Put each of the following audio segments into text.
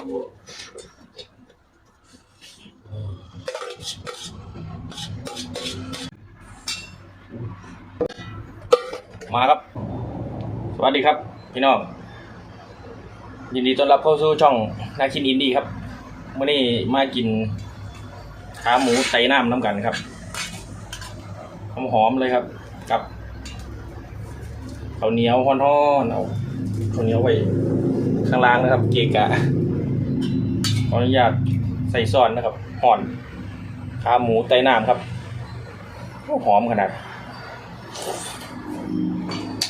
มาครับ สวัสดีครับ พี่น้อง ยินดีต้อนรับเข้าสู่ช่องนาคินอินดี้ครับมื่อนี้มากินขาหมูไตน้ำน้ำกันครับหอมหอมเลยครับ กับข้าวเหนียวฮ้อนๆเอาข้าวเหนียวไว้ข้างล่างนะครับ เกะกะ ขออนุญาตใส่ซอนนะครับห่อนขาหมูไตน้ำครับหอมขนาด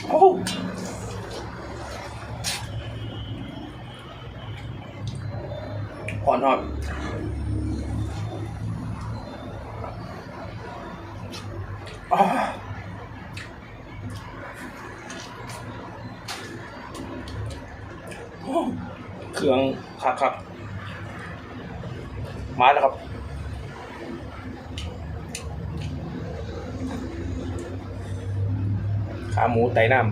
โอ้หอนหอนอ่อ้เครื่องคักครับ มาแล้วครับขาหมูไตน้ำ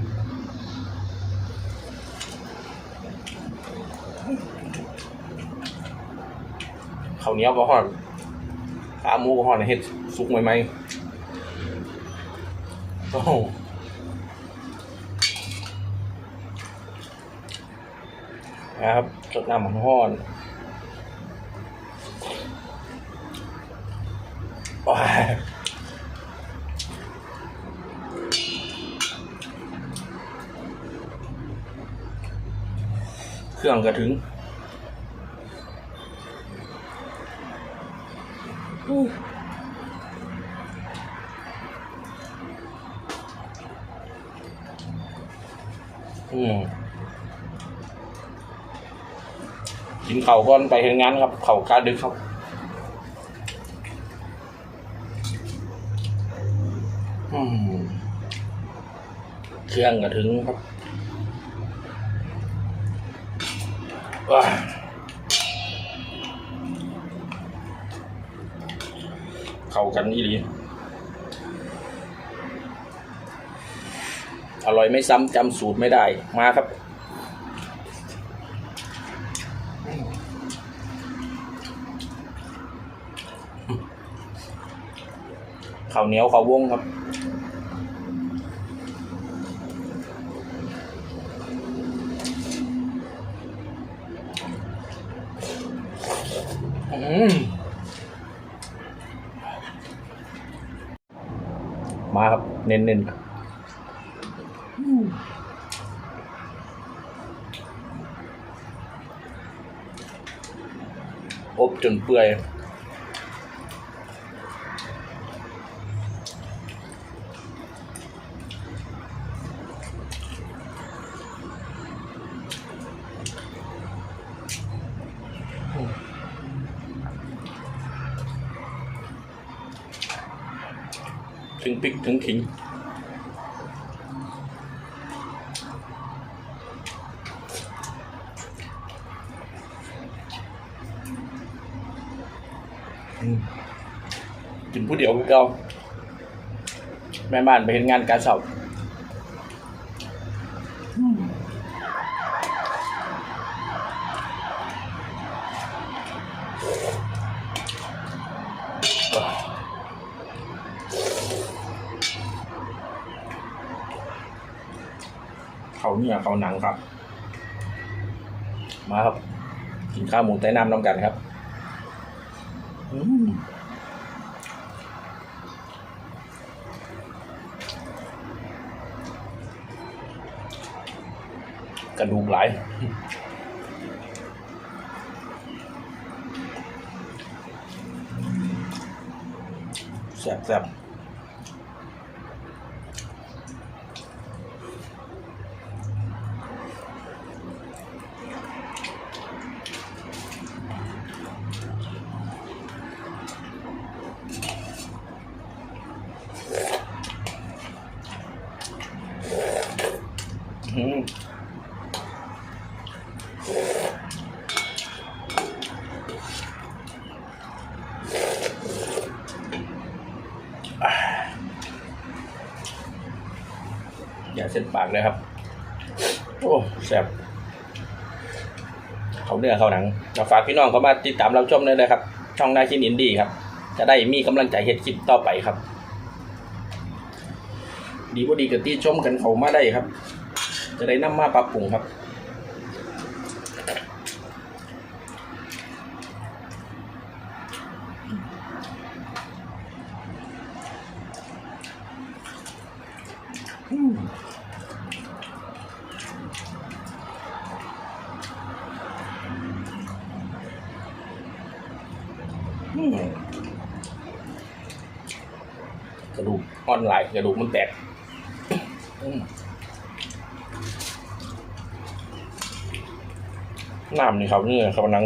ข้าวเหนียวก็ห่อนขาหมูก็ห่อนเฮ็ดสุกใหม่ๆโอ้โหนะครับสดน้ำมันห่อนว้าย เครื่องก็ถึงอืมกินเข่าก่อนไปเห็นงานครับ เข่ากาดึกครับ อืม เครื่องก็ถึงครับว้าเข้ากันนี่ดีอร่อยไม่ซ้ำจำสูตรไม่ได้ มาครับข้าวเหนียวข้าววงครับ มาครับ เน้นๆอบจนเปื่อย ถึงพริกถึงขิงกินผู้เดียวคือเก่าแม่บ้านไปเห็นงานการสอบ เนี่ยเขาหนังครับ มาครับ กินข้าวหมูไต้น้ำน้ำกันครับกระดูกไหลแซ่บแอย่าเส้นปากเลยครับ โอ้แซ่บเขาเนื้อเขาหนังฝากพี่น้องเขามาติดตามรับชมด้วยนะครับ ช่องนาคินอินดี้ครับ จะได้มีกำลังใจเฮ็ดคลิปต่อไปครับ ดีบ่ดีก็ติชมกันเขามาได้ครับ จะได้นำมาปรับปรุงครับอื กระดูกอ่อนไหลายกระดูกมันแตกอืมน้ำนี่ครับนี่ครับนัง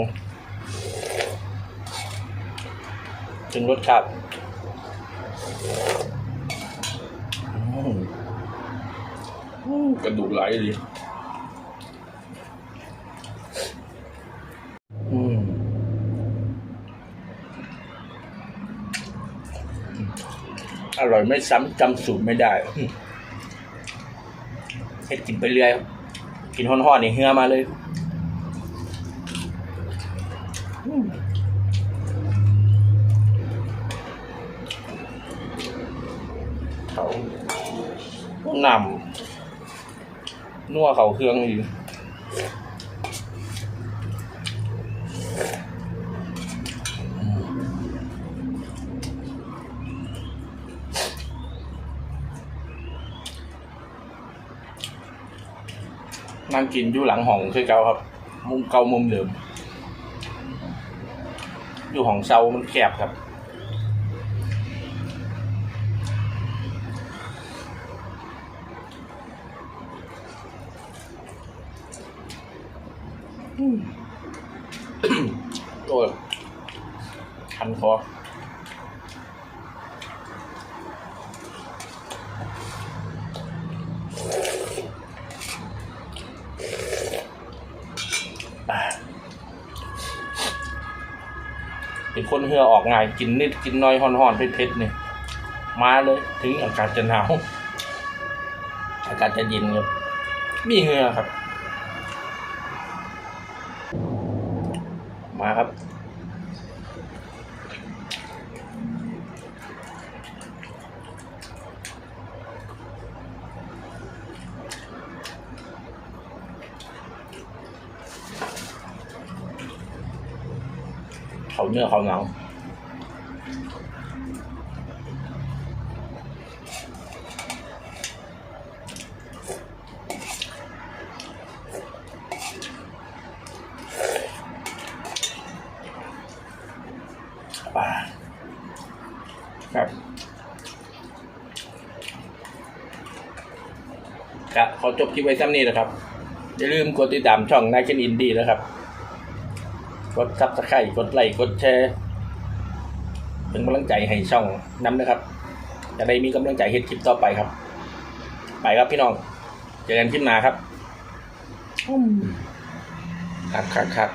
ถึงรสชาติกระดูกไหลดี อร่อยไม่ซ้ำจำสูตรไม่ได้เฮ็ดกินไปเรื่อยครับกินห่อนๆนี่เหือมาเลยเขานำนัวเขาเครื่องอยู่ นั่งกินอยู่หลังห้องคือเก่าครับ มุมเก่ามุมเดิม อยู่ห้องเซามันแคบครับตัวคันคออะเป็น คนเหือออกง่ายกินนิดกินน้อยห่อนๆเผ็ดๆเนี่ยมาเลย ถึงอากาศจะหนาวอากาศจะเย็นครับ มีเหือครับ มาครับ เขาเนื้อเขาเหงาครับครับขอจบคลิปไว้ซ้ำนี้นะครับ อย่าลืมกดติดตามช่องนายเชนอินดี้นะครับ กดซับสไครต์กดไลค์กดแชร์เป็นกำลังใจให้ช่องน้ำนะครับจะได้มีกำลังใจเฮ็ดคลิปต่อไปครับ ไปครับพี่น้องเจอกันคลิปหน้าครับอืมครับครับครับ